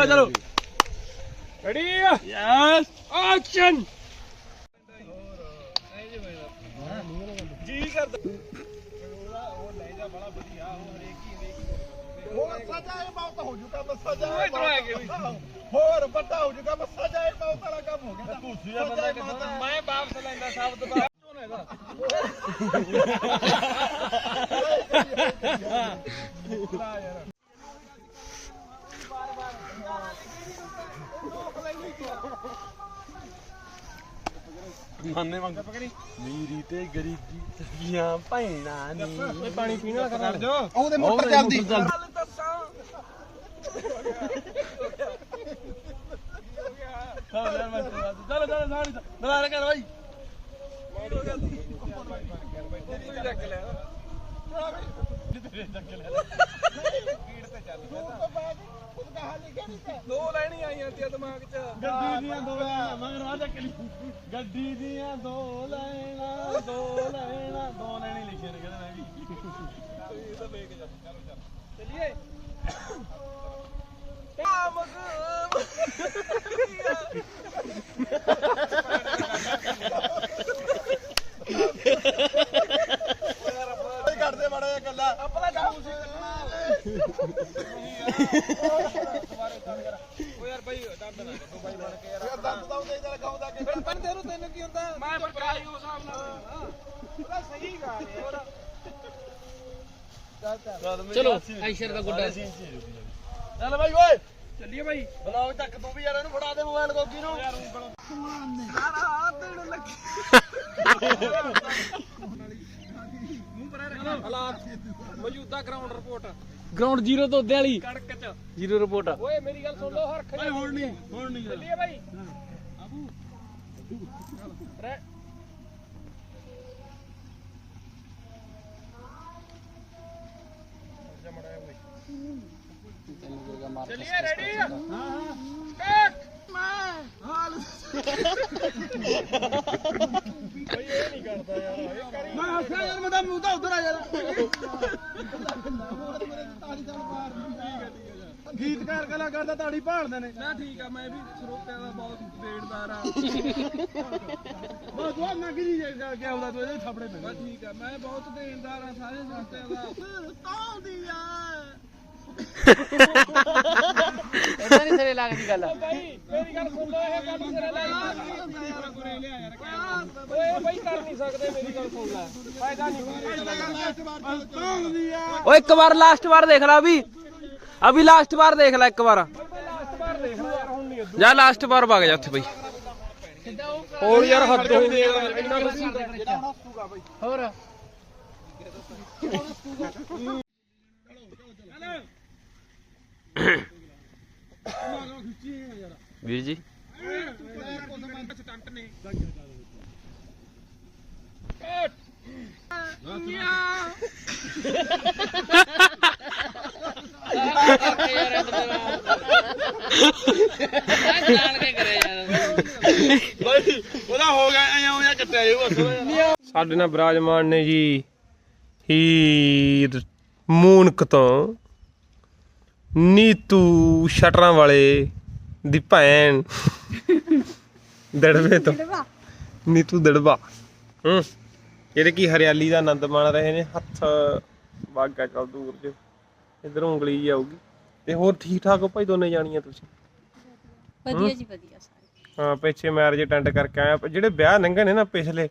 ਚਲੋ ਚਲੋ। Ready yes action ਜੀ ਕਰਦਾ। ਹੋਰ ਸਜਾਏ ਬਹੁਤ ਹੋ ਜੂਗਾ ਬਸ ਸਜਾਏ ਉਹ ਇੱਧਰੋਂ ਆ ਗਏ ਵੀ। ਹੋਰ ਵੱਡਾ ਹੋ ਜੂਗਾ ਬਸ ਸਜਾਏ ਬਹੁਤ ਵਾਲਾ ਕੰਮ ਹੋ ਗਿਆ ਭੂਸੀ ਦਾ ਬੰਦਾ ਮੈਂ ਵਾਪਸ ਲੈਂਦਾ ਸਭ ਤੋਂ ਬਾਅਦ। ਮਾਨੇ ਵਾਂਗ। ਮੇਰੀ ਤੇ ਗਰੀਬੀ ਤੀਆਂ ਭੈਣਾਂ ਨੀ। ਪਾਣੀ ਪੀਣਾ ਕਰ ਜੋ ਉਹਦੇ ਮੋਟਰ ਚੱਲਦੀ। ਚਲੋ ਚਲੋ ਚਲੋ ਕਰ ਭਾਈ ਦੋ ਲੈਣੀ ਆਈਆਂ ਤੇ ਦਿਮਾਗ 'ਚ। ਗੱਡੀ ਦੀਆਂ ਦੋ ਲੈਣਾ ਮਗਰ ਆ ਚੱਕ ਲਈ ਗੱਡੀ ਦੀਆਂ ਦੋ ਲੈਣਾ ਦੋ ਲੈਣਾ। ਦੋ ਲੈਣੇ ਲਿਖੇ ਨੇ ਕਹਿੰਦੇ ਮੈਂ ਵੀ। ਚਲਿਏ। ਆ ਕਰਦੇ ਮਾੜਾ ਜਿਹਾ ਗੱਲਾਂ ਆਪਣਾ ਜਾਊ ਸੀ ਓ ਯਾਰ ਭਾਈ ਦਰਦ ਨਾ ਦੇਖੋ ਭਾਈ ਬਣ ਕੇ ਯਾਰ ਦੰਦ ਤਾਂ ਉਹਦੇ ਜਲ ਗਾਉਂਦਾ ਕਿ ਫਿਰ ਪੰਨ ਤੈਨੂੰ ਤੈਨੂੰ ਕੀ ਹੁੰਦਾ ਮੈਂ ਪਰ ਕਰਾਈ ਉਸ ਹਿਸਾਬ ਨਾਲ ਉਹਦਾ ਸਹੀ ਗੱਲ ਹੈ ਹੋਰ ਚਲੋ ਐਸ਼ਰ ਦਾ ਗੁੱਡਾ। ਚੱਲ ਭਾਈ ਓਏ! ਚੱਲੀਏ ਭਾਈ ਬਲੌਗ ਤੱਕ ਤੂੰ ਵੀ ਯਾਰ ਇਹਨੂੰ ਫੜਾ ਦੇ ਮੋਬਾਈਲ ਗੋਗੀ ਨੂੰ। ਹਾਲਾਤ ਮੌਜੂਦਾ ਗਰਾਊਂਡ ਰਿਪੋਰਟ ਗਰਾਊਂਡ ਤੋਂ ਉੱਤੇ ਵਾਲੀ। ਕੜਕ ਚ। ਜ਼ੀਰੋ ਰਿਪੋਰਟ ਓਏ ਮੇਰੀ ਗੱਲ ਸੁਣ ਲਓ ਹਰਖ ਓਏ ਹੁਣ ਨਹੀਂ ਹੁਣ ਨਹੀਂ ਚੱਲੀਏ ਭਾਈ ਰਹਿ ਚੱਲੀਏ ਰੈਡੀ ਹਾਂ ਹਾਂ ਸਟਾਰਟ ਭਾਈ ਇਹ ਨਹੀਂ ਕਰਦਾ ਯਾਰ ਇਹ ਕਰੀ ਮੈਂ ਹੱਸਿਆ ਯਾਰ ਮੈਂ ਤਾਂ ਮੂੰਹ ਤਾਂ ਉਧਰ ਆ ਯਾਰ। ਗੀਤਕਾਰ ਕਲਾਕਾਰ ਦਾ ਤਾੜੀ ਭਾਲਦੇ ਨੇ। ਨਾ ਠੀਕ ਆ ਮੈਂ ਵੀ ਸਰੋਤਿਆਂ ਦਾ ਬਹੁਤ ਵੇੜਦਾਰ ਆ। ਬਸ ਤੂੰ ਨਾ ਕੀ ਜੇ ਕਿ ਆਉਂਦਾ ਤੂੰ ਇਹਦੇ ਥਾਪੜੇ ਪੈ ਬਸ ਠੀਕ ਆ ਮੈਂ ਬਹੁਤ ਦੇਣਦਾਰ ਆ ਸਾਰੇ ਸਰੋਤਿਆਂ ਦਾ। ਤਾਉਂਦੀ ਆ ਇਦਾਂ ਨਹੀਂ ਸਿਰੇ ਲੱਗਦੀ ਗੱਲ। ਭਾਈ ਮੇਰੀ ਗੱਲ ਸੁਣ ਲਓ ਇਹ ਗੱਲ ਸਿਰੇ ਲੈ ਓਏ ਭਾਈ ਕਰ ਨਹੀਂ ਸਕਦੇ ਮੇਰੀ ਗੱਲ ਸੁਣ ਲੈ। ਫਾਇਦਾ ਨਹੀਂ ਤਾਉਂਦੀ ਆ ਓਏ ਇੱਕ ਵਾਰ ਲਾਸਟ ਵਾਰ ਦੇਖ ਲੈ ਅਭੀ। ਅਭੀ ਲਾਸਟ ਵਾਰ ਦੇਖ ਲੈ ਇੱਕ ਵਾਰ। ਜਾ ਲਾਸਟ ਵਾਰ ਵਗ ਜਾ ਉੱਥੇ ਬਈ। ਹੋਰ ਯਾਰ ਹੱਦ ਹੋ ਗਈ ਇੰਨਾ ਕੁਛ ਹੋਰ। ਵੀਰ ਜੀ। ਸਟੰਟ ਉਹਦਾ ਹੋ ਗਿਆ ਐਂ ਉਹ ਜਾਂ ਕੱਟਿਆ ਜਾਊਗਾ ਥੋੜਾ ਸਾਡੇ ਨਾਲ ਬਿਰਾਜਮਾਨ ਨੇ ਜੀ ਹੀਰ ਮੂਨਕ ਤੋਂ ਨੀਤੂ ਸ਼ਟਰਾਂ ਵਾਲੇ। ਦੀ ਭੈਣ। ਦੜਵੇ ਤੋਂ। ਨੀਤੂ ਦੜਵਾ। ਹੂੰ। ਜਿਹੜੇ ਕੀ ਹਰਿਆਲੀ ਦਾ ਆਨੰਦ ਮਾਣ ਰਹੇ ਨੇ? ਹੱਥ ਵਾਗਾ ਚੱਲ ਦੂਰ ਚ। ਇਧਰੋਂ ਉਂਗਲੀ ਜਾਊਗੀ ਤੇ ਹੋਰ ਠੀਕ ਠਾਕ ਹੋ ਭਾਈ ਦੋਨੇ ਜਾਣੀਆਂ ਤੁਸੀਂ? ਵਧੀਆ ਜੀ ਵਧੀਆ ਸਾਰੇ। ਹਾਂ ਪਿੱਛੇ ਮੈਰਿਜ ਅਟੈਂਡ ਕਰਕੇ ਆਇਆ। ਜਿਹੜੇ ਵਿਆਹ ਲੰਘੇ ਨੇ ਨਾ ਪਿਛਲੇ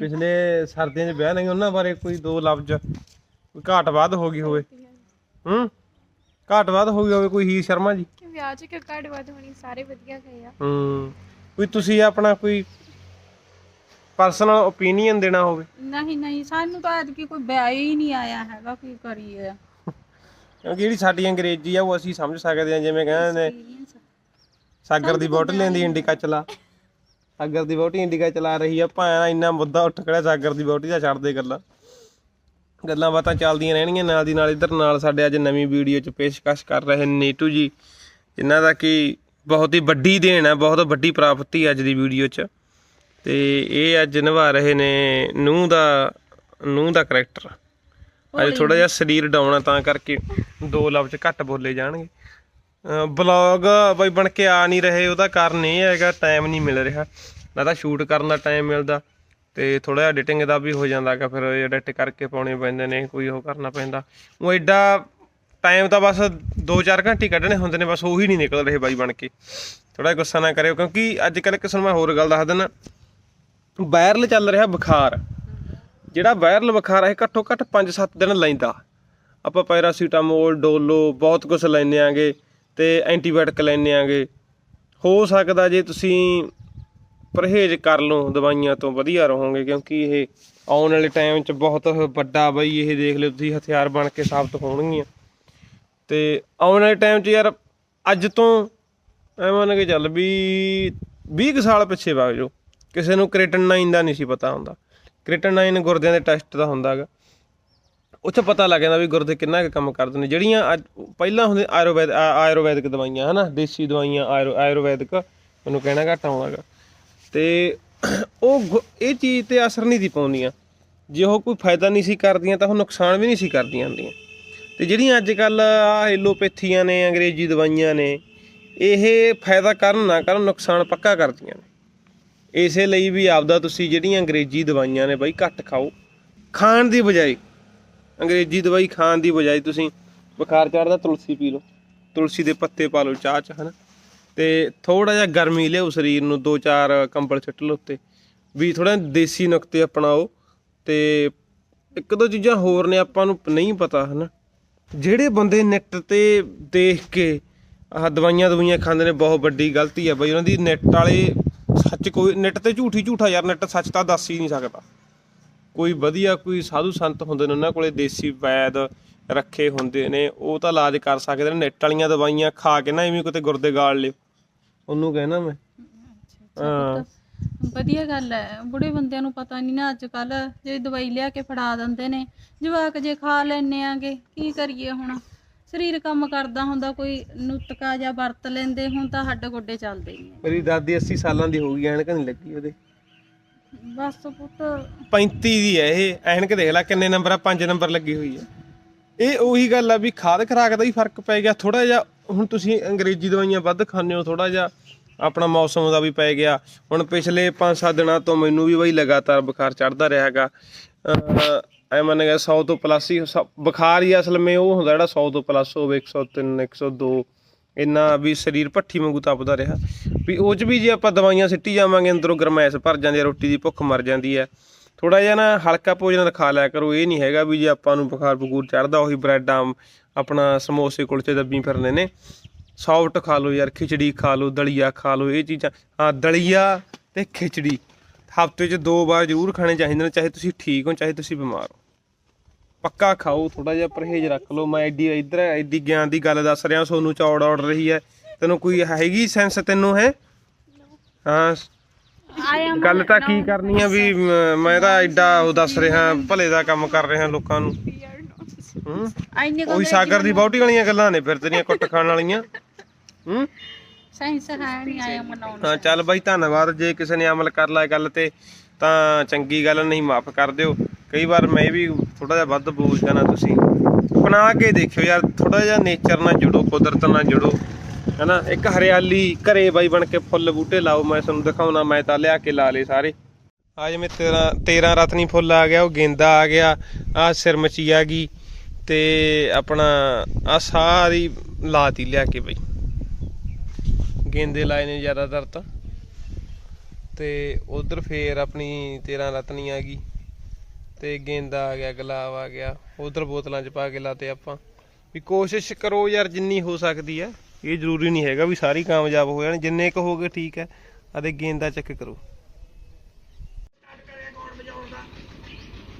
ਪਿਛਲੇ ਸਰਦੀਆਂ 'ਚ ਵਿਆਹ ਲੰਘੇ ਉਹਨਾਂ ਬਾਰੇ ਕੋਈ ਦੋ ਲਫ਼ਜ਼। ਕੋਈ ਘਾਟ ਬਾਦ ਹੋ ਗਈ ਹੋਵੇ। ਹੂੰ। ਘਾਟ ਬਾਦ ਹੋ ਗਈ ਹੋਵੇ ਕੋਈ ਹੀਰ ਸ਼ਰਮਾ ਜੀ। ਵਿਆਹ ਚ ਕਿ ਘੱਟ ਵੱਧ ਹੋਣੀ? ਸਾਰੇ ਵਧੀਆ ਗਏ ਆ। ਹੂੰ ਕੋਈ ਤੁਸੀਂ ਆਪਣਾ ਕੋਈ ਪਰਸਨਲ ਓਪੀਨੀਅਨ ਦੇਣਾ ਹੋਵੇ? ਨਹੀਂ ਨਹੀਂ ਸਾਨੂੰ ਤਾਂ ਅੱਜ ਕੋਈ ਵਿਆਹ ਹੀ ਨਹੀਂ ਆਇਆ ਹੈਗਾ ਕੀ ਕਰੀਏ? ਕਿਉਂਕਿ ਜਿਹੜੀ ਸਾਡੀ ਅੰਗਰੇਜ਼ੀ ਆ ਉਹ ਅਸੀਂ ਸਮਝ ਸਕਦੇ ਹਾਂ ਜਿਵੇਂ ਕਹਿੰਦੇ ਨੇ। ਸਾਗਰ ਦੀ ਬੋਟਲ ਲੈਂਦੀ ਇੰਡੀਕਾ ਚਲਾ। ਸਾਗਰ ਦੀ ਬੋਟੀ ਇੰਡੀਕਾ ਚਲਾ ਰਹੀ ਆ ਭਾਂ ਇੰਨਾ ਮੁੱਦਾ ਉੱਠ ਖੜਿਆ ਸਾਗਰ ਦੀ ਬੋਟੀ ਦਾ ਛੱਡ ਦੇ ਗੱਲਾਂ। ਗੱਲਾਂ ਬਾਤਾਂ ਚੱਲਦੀਆਂ ਰਹਿਣਗੀਆਂ ਨਾਲ ਦੀ ਨਾਲ ਇੱਧਰ ਨਾਲ ਸਾਡੇ ਅੱਜ ਨਵੀਂ ਵੀਡੀਓ 'ਚ ਪੇਸ਼ਕਸ਼ ਕਰ ਰਹੇ ਨੇ ਨੀਟੂ ਜੀ। ਜਿਨ੍ਹਾਂ ਦਾ ਕਿ ਬਹੁਤ ਹੀ ਵੱਡੀ ਦੇਣ ਹੈ ਬਹੁਤ ਵੱਡੀ ਪ੍ਰਾਪਤੀ ਅੱਜ ਦੀ ਵੀਡੀਓ 'ਚ। ਤੇ ਇਹ ਅੱਜ ਨਿਭਾ ਰਹੇ ਨੇ ਨੂੰਹ ਦਾ ਨੂੰਹ ਦਾ ਕਰੈਕਟਰ ਅੱਜ ਥੋੜਾ ਜਿਹਾ ਸਰੀਰ ਆ ਤਾਂ ਕਰਕੇ ਦੋ ਲਫ਼ਜ਼ ਘੱਟ ਬੋਲੇ ਜਾਣਗੇ। ਬਲੌਗ ਬਈ ਬਣ ਕੇ ਆ ਨਹੀਂ ਰਹੇ ਉਹਦਾ ਕਾਰਨ ਇਹ ਹੈਗਾ ਟਾਈਮ ਨਹੀਂ ਮਿਲ ਰਿਹਾ। ਨਾ ਤਾਂ ਸ਼ੂਟ ਕਰਨ ਦਾ ਟਾਈਮ ਮਿਲਦਾ ਤੇ ਥੋੜਾ ਜਿਹਾ ਐਡੀਟਿੰਗ ਦਾ ਵੀ ਹੋ ਜਾਂਦਾ ਕਿ ਫਿਰ ਐਡਿਟ ਕਰਕੇ ਪਾਉਣੇ ਪੈਂਦੇ ਨੇ ਕੋਈ ਉਹ ਕਰਨਾ ਪੈਂਦਾ। ਉਹ ਐਡਾ ਟਾਈਮ ਤਾਂ ਬਸ 2-4 ਘੰਟੇ ਕੱਢਣੇ ਹੁੰਦੇ ਨੇ, ਬਸ ਉਹੀ ਨਹੀਂ ਨਿਕਲ ਰਹੇ ਬਾਈ ਬਣ ਕੇ। ਥੋੜਾ ਗੁੱਸਾ ਨਾ ਕਰਿਓ, ਕਿਉਂਕਿ ਅੱਜ ਕੱਲ੍ਹ ਕਿਸੇ ਨੂੰ ਮੈਂ ਹੋਰ ਗੱਲ ਦੱਸ ਦਿੰਦਾ ਵਾਇਰਲ ਚੱਲ ਰਿਹਾ ਬੁਖਾਰ। ਜਿਹੜਾ ਵਾਇਰਲ ਬੁਖਾਰ ਹੈ ਘੱਟੋ ਘੱਟ 5-7 ਦਿਨ ਲੈਂਦਾ। ਆਪਾਂ ਪੈਰਾਸੀਟਾਮੋਲ ਡੋਲੋ, ਬਹੁਤ ਕੁਝ ਲੈਂਦੇ ਆਂਗੇ ਤੇ ਐਂਟੀਬਾਇਓਟਿਕ ਲੈਂਦੇ ਆਂਗੇ। ਹੋ ਸਕਦਾ ਜੇ ਤੁਸੀਂ ਪਰਹੇਜ਼ ਕਰ ਲਓ ਦਵਾਈਆਂ ਤੋਂ, ਵਧੀਆ ਰਹੋਗੇ, ਕਿਉਂਕਿ ਇਹ ਆਉਣ ਵਾਲੇ ਟਾਈਮ 'ਚ ਬਹੁਤ ਵੱਡਾ ਬਈ, ਇਹ ਦੇਖ ਲਿਓ ਤੁਸੀਂ, ਹਥਿਆਰ ਬਣ ਕੇ ਸਾਬਤ ਹੋਣਗੀਆਂ। ਤੇ ਆਉਣ ਵਾਲੇ ਟਾਈਮ 'ਚ ਯਾਰ ਅੱਜ ਤੋਂ ਐ ਮੰਨ ਕੇ ਚੱਲ ਵੀ 20 ਕੁ ਸਾਲ ਪਿੱਛੇ ਵਗ ਜਾਓ। ਕਿਸੇ ਨੂੰ ਕ੍ਰੀਟਨਾਈਨ ਦਾ ਨਹੀਂ ਸੀ ਪਤਾ ਹੁੰਦਾ। ਕ੍ਰੀਟਨਾਈਨ ਗੁਰਦਿਆਂ ਦੇ ਟੈਸਟ ਦਾ ਹੁੰਦਾ ਹੈਗਾ। ਉੱਥੇ ਪਤਾ ਲੱਗ ਜਾਂਦਾ ਵੀ ਗੁਰਦੇ ਕਿੰਨਾ ਕੁ ਕੰਮ ਕਰਦੇ ਨੇ। ਜਿਹੜੀਆਂ ਅੱਜ ਪਹਿਲਾਂ ਹੁੰਦੇ ਆਯੁਰਵੈਦ ਆਯੁਰਵੈਦਿਕ ਦਵਾਈਆਂ, ਹਨਾ? ਦੇਸੀ ਦਵਾਈਆਂ, ਆਯੁਰ- ਆਯੁਰਵੈਦਿਕ, ਮੈਨੂੰ ਕਹਿਣਾ ਘੱਟ ਆਉਂਦਾਗਾ ਤੇ ਉਹ ਗੁ- ਇਹ ਚੀਜ਼ ਤੇ ਅਸਰ ਨਹੀਂ ਦੀ ਪਾਉਂਦੀਆਂ। ਜੇ ਉਹ ਕੋਈ ਫਾਇਦਾ ਨਹੀਂ ਸੀ ਕਰਦੀਆਂ ਤਾਂ ਉਹ ਨੁਕਸਾਨ ਵੀ ਨਹੀਂ ਸੀ ਕਰਦੀਆਂ ਹੁੰਦੀਆਂ। ਤੇ ਜਿਹੜੀਆਂ ਅੱਜ ਕੱਲ ਆ ਐਲੋਪੈਥੀਆਂ ਨੇ, ਅੰਗਰੇਜ਼ੀ ਦਵਾਈਆਂ ਨੇ, ਇਹ ਫਾਇਦਾ ਕਰਨ ਨਾ ਕਰਨ ਨੁਕਸਾਨ ਪੱਕਾ ਕਰਦੀਆਂ ਨੇ। ਇਸੇ ਲਈ ਵੀ ਆਪਦਾ ਤੁਸੀਂ ਜਿਹੜੀਆਂ ਅੰਗਰੇਜ਼ੀ ਦਵਾਈਆਂ ਨੇ ਬਾਈ ਘੱਟ ਖਾਓ। ਖਾਣ ਦੀ ਬਜਾਏ, ਅੰਗਰੇਜ਼ੀ ਦਵਾਈ ਖਾਣ ਦੀ ਬਜਾਏ ਤੁਸੀਂ ਬੁਖਾਰ ਚੜਦਾ ਤੁਲਸੀ ਪੀ ਲਓ। ਤੁਲਸੀ ਦੇ ਪੱਤੇ ਪਾ ਲਓ ਚਾਹ ਚ, ਹਨਾ। ਤੇ ਥੋੜਾ ਜਿਹਾ ਗਰਮੀ ਲਿਓ ਸਰੀਰ ਨੂੰ, ਦੋ ਚਾਰ ਕੰਬਲ ਛੱਟ ਲਓ ਉੱਤੇ। ਵੀ ਥੋੜਾ ਦੇਸੀ ਨੁਕਤੇ ਅਪਣਾਓ ਤੇ ਇੱਕ ਦੋ ਚੀਜ਼ਾਂ ਹੋਰ ਨੇ ਆਪਾਂ ਨੂੰ ਨਹੀਂ ਪਤਾ, ਹਨਾ। ਜਿਹੜੇ ਬੰਦੇ ਨੈਟ ਤੇ ਦੇਖ ਕੇ ਆਹ ਦਵਾਈਆਂ ਦਵਾਈਆਂ ਖਾਂਦੇ ਨੇ ਬਹੁਤ ਵੱਡੀ ਗਲਤੀ ਹੈ ਬਈ ਉਹਨਾਂ ਦੀ ਨੈਟ ਵਾਲੇ ਸੱਚ ਕੋਈ ਨੈਟ ਤੇ ਝੂਠੀ ਝੂਠਾ ਯਾਰ ਨੈਟ ਸੱਚ ਤਾਂ ਦੱਸ ਹੀ ਨਹੀਂ ਸਕਦਾ। ਕੋਈ ਵਧੀਆ ਕੋਈ ਸਾਧੂ ਸੰਤ ਹੁੰਦੇ ਨੇ ਉਹਨਾਂ ਕੋਲੇ ਦੇਸੀ ਵੈਦ ਰੱਖੇ ਹੁੰਦੇ ਨੇ ਉਹ ਤਾਂ ਇਲਾਜ ਕਰ ਸਕਦੇ ਨੇ ਨੈਟ ਵਾਲੀਆਂ ਦਵਾਈਆਂ ਖਾ ਕੇ ਨਾ ਐਵੇਂ ਕਿਤੇ ਗੁਰਦੇ ਗਾਲ ਲਿਓ। ਉਹਨੂੰ ਕਹਿਣਾ ਮੈਂ। ਹਾਂ। ਵਧੀਆ ਗੱਲ ਹੈ। ਬੁੜੇ ਬੰਦਿਆਂ ਨੂੰ ਪਤਾ ਨਹੀਂ ਨਾ ਅੱਜ ਕੱਲ ਜੇ ਦਵਾਈ ਲਿਆ ਕੇ ਫੜਾ ਦਿੰਦੇ ਨੇ। ਜਵਾਕ ਜੇ ਖਾ ਲੈਣੇ ਆਗੇ ਕੀ ਕਰੀਏ ਹੁਣ? ਸਰੀਰ ਕੰਮ ਕਰਦਾ ਹੁੰਦਾ ਕੋਈ ਨੁਤਕਾ ਜਾਂ ਵਰਤ ਲੈਂਦੇ ਹੁਣ ਤਾਂ ਹੱਡ ਗੋਡੇ ਚੱਲਦੇ ਹੀ ਨੇ। ਮੇਰੀ ਦਾਦੀ 80 ਸਾਲਾਂ ਦੀ ਹੋ ਗਈ ਐਨਕ ਨਹੀਂ ਲੱਗੀ ਉਹਦੇ। ਬਸ ਪੁੱਤ। 35 ਦੀ ਹੈ ਇਹ ਐਨਕ ਦੇਖ ਲੈ ਕਿੰਨੇ ਨੰਬਰ ਆ 5 ਨੰਬਰ ਲੱਗੀ ਹੋਈ ਹੈ। ਇਹ ਉਹੀ ਗੱਲ ਆ ਵੀ ਖਾਦ ਖਰਾਕ ਦਾ ਹੀ ਫ਼ਰਕ ਪੈ ਗਿਆ ਥੋੜਾ ਜਿਹਾ ਹੁਣ ਤੁਸੀਂ ਅੰਗਰੇਜ਼ੀ ਦਵਾਈਆਂ ਵੱਧ ਖਾਂਦੇ ਹੋ ਥੋੜਾ ਜਿਹਾ ਆਪਣਾ ਮੌਸਮ ਦਾ ਵੀ ਪੈ ਗਿਆ। ਹੁਣ ਪਿਛਲੇ 5-7 ਦਿਨਾਂ ਤੋਂ ਮੈਨੂੰ ਵੀ ਬਈ ਲਗਾਤਾਰ ਬੁਖਾਰ ਚੜਦਾ ਰਿਹਾ ਹੈਗਾ। ਐ ਮੰਨ ਗਿਆ 100 ਤੋਂ ਪਲੱਸ ਹੀ ਸ- ਬੁਖਾਰ ਹੀ ਅਸਲ ਵਿੱਚ ਉਹ ਹੁੰਦਾ ਜਿਹੜਾ 100 ਤੋਂ ਪਲੱਸ ਹੋਵੇ 103 102 ਇੰਨਾ ਵੀ ਸਰੀਰ ਭੱਠੀ ਵਾਂਗੂ ਤਪਦਾ ਰਿਹਾ। ਵੀ ਉਹ ਚ ਵੀ ਜੇ ਆਪਾਂ ਦਵਾਈਆਂ ਸਿੱਟੀ ਜਾਵਾਂਗੇ, ਅੰਦਰੋਂ ਗਰਮੈਸ਼ ਭਰ ਜਾਂਦੀ ਹੈ, ਰੋਟੀ ਦੀ ਭੁੱਖ ਮਰ ਜਾਂਦੀ ਹੈ। ਥੋੜਾ ਜਿਹਾ ਨਾ ਹਲਕਾ ਭੋਜਨ ਖਾ ਲਿਆ ਕਰੋ, ਇਹ ਨਹੀਂ ਹੈਗਾ ਵੀ ਜੇ ਆਪਾਂ ਨੂੰ ਬੁਖਾਰ ਬਗੂਰ ਚੜਦਾ ਉਹੀ ਬ੍ਰੈਡ ਆਮ ਆਪਣਾ ਸਮੋਸੇ, ਕੁਲਚੇ ਦੱਬੀ ਫਿਰਨੇ ਨੇ। ਸੌਫਟ ਖਾ ਲਓ ਯਾਰ ਖਿਚੜੀ ਖਾ ਲਓ ਦਲੀਆ ਖਾ ਲਓ ਇਹ ਚੀਜ਼ਾਂ। ਹਾਂ ਦਲੀਆ ਤੇ ਖਿਚੜੀ। ਹਫ਼ਤੇ 'ਚ ਦੋ ਵਾਰ ਜ਼ਰੂਰ ਖਾਣੇ ਚਾਹੀਦੇ ਨੇ ਚਾਹੇ ਤੁਸੀਂ ਠੀਕ ਹੋ ਚਾਹੇ ਤੁਸੀਂ ਬਿਮਾਰ ਹੋ। ਪੱਕਾ ਖਾਓ ਥੋੜਾ ਜਿਹਾ ਪਰਹੇਜ਼ ਰੱਖ ਲਓ। ਮੈਂ ਐਡੀ ਇੱਧਰ ਐਡੀ ਗਿਆਨ ਦੀ ਗੱਲ ਦੱਸ ਰਿਹਾ ਸੋਨੂੰ ਚੌੜ ਔੜ ਰਹੀ ਹੈ ਤੈਨੂੰ ਕੋਈ ਹੈਗੀ ਸੈਂਸ ਤੈਨੂੰ ਹੈ? ਹਾਂ ਗੱਲ ਤਾਂ ਕੀ ਕਰਨੀ ਆ ਵੀ ਮ- ਤਾਂ ਐਡਾ ਉਹ ਦੱਸ ਰਿਹਾ ਭਲੇ ਦਾ ਕੰਮ ਕਰ ਰਿਹਾ ਲੋਕਾਂ ਨੂੰ। ਹੂੰ? ਉਹੀ ਸਾਗਰ ਦੀ ਬਹੁਟੀ ਵਾਲੀਆਂ ਗੱਲਾਂ ਨੇ ਫਿਰ ਤੇਰੀਆਂ ਕੁੱਟ ਖਾਣ ਵਾਲੀਆਂ। ਹੂੰ? ਸਾਇੰਸ ਹੈ ਨਹੀਂ ਆਇਆ ਮਨਾਉਣ। ਹਾਂ ਚੱਲ ਬਾਈ ਧੰਨਵਾਦ। ਜੇ ਕਿਸੇ ਨੇ ਅਮਲ ਕਰ ਲਿਆ ਗੱਲ ਤੇ ਤਾਂ ਚੰਗੀ ਗੱਲ ਨਹੀਂ ਮਾਫ ਕਰ ਦਿਓ। ਕਈ ਵਾਰ ਮੈਂ ਵੀ ਥੋੜਾ ਜਿਹਾ ਵੱਧ ਬੋਲ ਜਾਣਾ ਤੁਸੀਂ। ਅਪਣਾ ਕੇ ਦੇਖਿਓ ਯਾਰ ਥੋੜਾ ਜਿਹਾ ਨੇਚਰ ਨਾਲ ਜੁੜੋ ਕੁਦਰਤ ਨਾਲ ਜੁੜੋ। ਹੈਨਾ? ਇੱਕ ਹਰਿਆਲੀ ਘਰੇ ਬਾਈ ਬਣ ਕੇ ਫੁੱਲ ਬੂਟੇ ਲਾਓ ਮੈਂ ਤੁਹਾਨੂੰ ਦਿਖਾਉਣਾ ਮੈਂ ਤਾਂ ਲਿਆ ਕੇ ਲਾ ਲਏ ਸਾਰੇ। ਆ ਜਿਵੇਂ 13 13 ਰਤਨੀ ਫੁੱਲ ਆ ਗਿਆ ਉਹ ਗੇਂਦਾ ਆ ਗਿਆ ਆ ਸਿਰਮਚੀ ਆ ਗਈ ਤੇ ਆਪਣਾ ਆ ਸਾਰੀ ਲਾਤੀ ਲਿਆ ਕੇ ਬਈ। ਗੇਂਦੇ ਲਾਏ ਨੇ ਜ਼ਿਆਦਾਤਰ ਤਾਂ। ਤੇ ਉਧਰ ਫੇਰ ਆਪਣੀ 13 ਰਤਨੀ ਆ ਗਈ। ਤੇ ਗੇਂਦਾ ਆ ਗਿਆ, ਗੁਲਾਬ ਆ ਗਿਆ। ਉਧਰ ਬੋਤਲਾਂ 'ਚ ਪਾ ਕੇ ਲਾਤੇ ਆਪਾਂ। ਵੀ ਕੋਸ਼ਿਸ਼ ਕਰੋ ਯਾਰ ਜਿੰਨੀ ਹੋ ਸਕਦੀ ਹੈ ਇਹ ਜ਼ਰੂਰੀ ਨਹੀਂ ਹੈਗਾ ਵੀ ਸਾਰੀ ਕਾਮਯਾਬ ਹੋ ਜਾਣ। ਜਿੰਨੇ ਕੁ ਹੋਗੇ ਠੀਕ ਹੈ ਅਤੇ ਗੇਂਦਾ ਚੈੱਕ ਕਰੋ।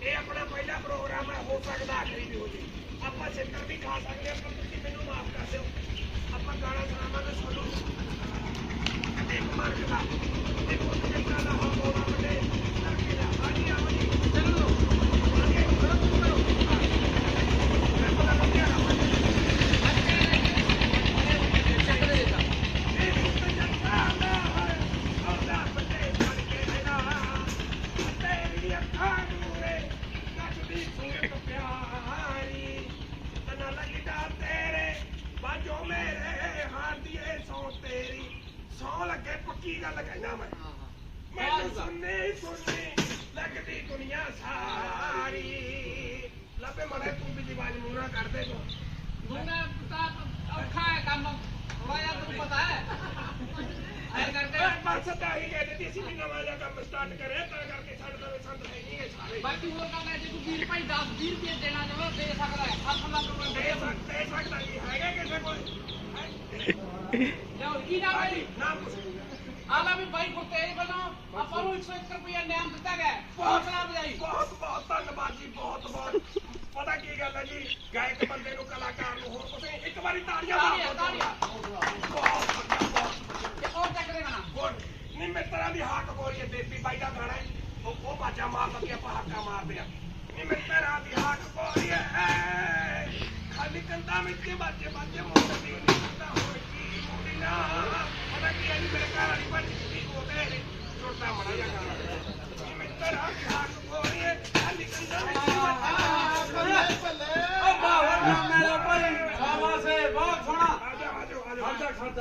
ਇਹ ਆਪਣਾ ਪਹਿਲਾ ਪ੍ਰੋਗਰਾਮ ਹੈ ਹੋ ਸਕਦਾ ਆਖਰੀ ਵੀ ਹੋ ਜੇ ਆਪਾਂ ਛੇਤਰ ਵੀ ਖਾ ਸਕਦੇ ਹਾਂ, ਪਰ ਤੁਸੀਂ ਮੈਨੂੰ ਮਾਫ ਕਰ ਦਿਓ। ਆਪਾਂ ਗਾਣਾ ਸੁਣਾਵਾਂਗੇ ਤੁਹਾਨੂੰ। ਇੱਕ ਮਾਰਕ ਦਾ। ਇੱਕ ਜੱਟਾ ਦਾ ਹੋ ਬੋਲਾ ਵੱਡੇ ਕਰਕੇ ਦਾ। ਹਾਂਜੀ ਲੱਗਦੀ ਦੁਨੀਆ ਸਾਰੀ ਲੱਭੇ ਮੜੇ ਤੂੰ ਵੀ ਜਵਾਨ ਮੂਰਾ ਕਰ ਦੇ ਤੂੰ ਮੁੰਡਾ ਤਾਂ ਔਖਾ ਹੈ ਕੰਮ ਥੋੜਾ ਜਿਹਾ ਤੈਨੂੰ ਪਤਾ ਹੈ ਐ ਕਰਕੇ ਬਸ ਤਾਂ ਹੀ ਕਹਿੰਦੇ ਸੀ ਅਸੀਂ ਵੀ ਨਵਾਂ ਜਿਹਾ ਕੰਮ ਸਟਾਰਟ ਕਰਿਆ ਤਾਂ ਕਰਕੇ ਸਾਡੇ ਤਾਂ ਸੰਦ ਹੈ ਨਹੀਂ ਗੇ ਸਾਰੇ ਬਾਕੀ ਹੋਰ ਗੱਲ ਹੈ ਜੇ ਕੋਈ ਵੀਰ ਭਾਈ 10 20 ਰੁਪਏ ਦੇਣਾ ਚਾਹੋ ਦੇ ਸਕਦਾ ਹੈ 7 ਲੱਖ ਰੁਪਏ ਦੇ ਦੇ ਸਕ- ਦੇ ਸਕਦਾ ਜੀ ਹੈਗਾ ਕਿਸੇ ਕੋਲ ਹੈਂ? ਲਓ ਕੀ ਨਾਮ ਹੈ ਹਾਂਜੀ ਜੀ ਨਾਮ ਪੁੱਛ ਆਲਾ ਵੀ ਬਾਈ ਗੁਰਤੇਜ ਵੱਲੋਂ ਆਪਾਂ ਨੂੰ 101 ਰੁਪਏ ਨਾਮ ਦਿੱਤਾ ਗਿਆ। ਬਹੁਤ ਹੌਸਲਾ ਬਜਾਈ ਬਹੁਤ ਬਹੁਤ ਧੰਨਵਾਦ ਜੀ ਬਹੁਤ ਬਹੁਤ। ਪਤਾ ਕੀ ਗੱਲ ਹੈ ਜੀ ਗਾਇਕ ਬੰਦੇ ਨੂੰ ਕਲਾਕਾਰ ਨੂੰ ਹੋਰ ਨਹੀਂ। ਇੱਕ ਵਾਰੀ ਤਾੜੀਆਂ ਤਾੜੀਆਂ ਮਾਰੋ ਤਾੜੀਆਂ ਬਹੁਤ ਵਧੀਆ, ਬਹੁਤ ਤੇ ਹੋਰ ਚੱਕ ਦੇ ਗੁੱਡ ਨਹੀਂ ਮਿੱਤਰਾਂ ਦੀ ਹਾਕ ਗੋਰੀ ਹੈ ਦੇਸੀ ਬਾਈ ਦਾ ਗਾਣਾ ਹੈ। ਉਹ ਉਹ ਬਾਜਾ ਮਾਰਦਾ ਕਿ ਆਪਾਂ ਹਾਕਾਂ ਮਾਰਦੇ ਆ। ਨਹੀਂ ਮਿੱਤਰਾਂ ਦੀ ਹਾਕ ਗੋਰੀ ਹੈ। ਖਾਲੀ ਕੰਦਾ ਵਿੱਚ ਬਾਜੇ ਬਾਜੇ ਮੁੰਡੇ ਦੀ ਨਹੀਂ ਹੈ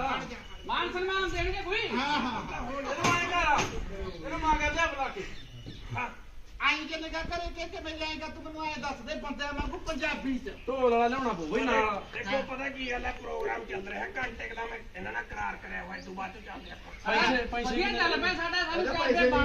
ਹੈ ਮਾਨ ਸਨਮਾਨ ਦੇਣਗੇ ਕੋਈ? ਇਹਨੂੰ ਆਏ ਕਰ ਇਹਨੂੰ ਮਾਂ ਕਰ ਲਿਆ ਬੁਲਾ ਕੇ। ਹਾਂ। ਆਈ ਕਿ ਲਗਾ ਕਰੇ ਕਿ ਕਿ ਮੈਂ ਜਾਏਗਾ ਤੂੰ ਮੈਨੂੰ ਐ ਦੱਸ ਦੇ ਬੰਦਿਆਂ ਵਾਂਗੂ ਪੰਜਾਬੀ ਚ। ਢੋਲ ਵਾਲਾ ਲਿਆਉਣਾ ਪਊ ਬਈ ਨਾਲ। ਦੇਖੋ ਪਤਾ ਕੀ ਗੱਲ ਹੈ ਪ੍ਰੋਗਰਾਮ ਚੱਲ ਰਿਹਾ ਘੰਟੇ ਕੁ ਦਾ ਮੈਂ ਇਹਨਾਂ ਨਾਲ ਕਰਾਰ ਕਰਿਆ ਹੋਇਆ ਤੂੰ ਬਾਅਦ ਚ ਚੱਲਦੇ ਆਪਾਂ। ਪੈਸੇ ਪੈਸੇ ਵਧੀਆ ਚੱਲ ਪਿਆ ਸਾਡਾ ਸਾਨੂੰ ਬਣ